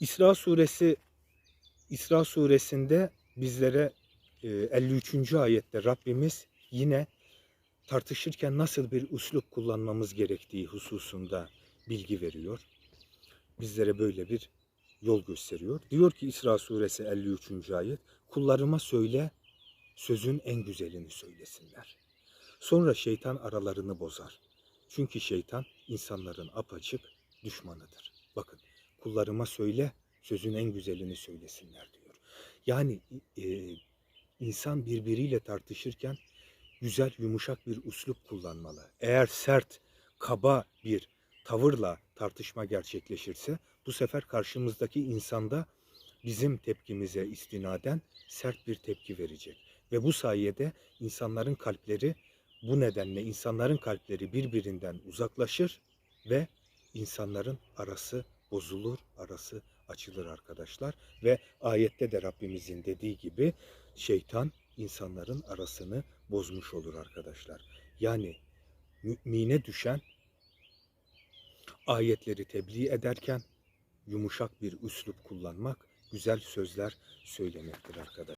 İsra suresi İsra suresinde bizlere e, 53. ayette Rabbimiz yine tartışırken nasıl bir üslup kullanmamız gerektiği hususunda bilgi veriyor. Bizlere böyle bir yol gösteriyor. Diyor ki İsra suresi 53. ayet kullarıma söyle sözün en güzelini söylesinler. Sonra şeytan aralarını bozar. Çünkü şeytan insanların apaçık düşmanıdır. Bakın kullarıma söyle sözün en güzelini söylesinler diyor. Yani e, insan birbiriyle tartışırken güzel yumuşak bir üslup kullanmalı. Eğer sert, kaba bir tavırla tartışma gerçekleşirse bu sefer karşımızdaki insanda bizim tepkimize istinaden sert bir tepki verecek. Ve bu sayede insanların kalpleri bu nedenle insanların kalpleri birbirinden uzaklaşır ve insanların arası bozulur, arası açılır arkadaşlar. Ve ayette de Rabbimizin dediği gibi şeytan insanların arasını bozmuş olur arkadaşlar. Yani mümine düşen ayetleri tebliğ ederken yumuşak bir üslup kullanmak, güzel sözler söylemektir arkadaşlar.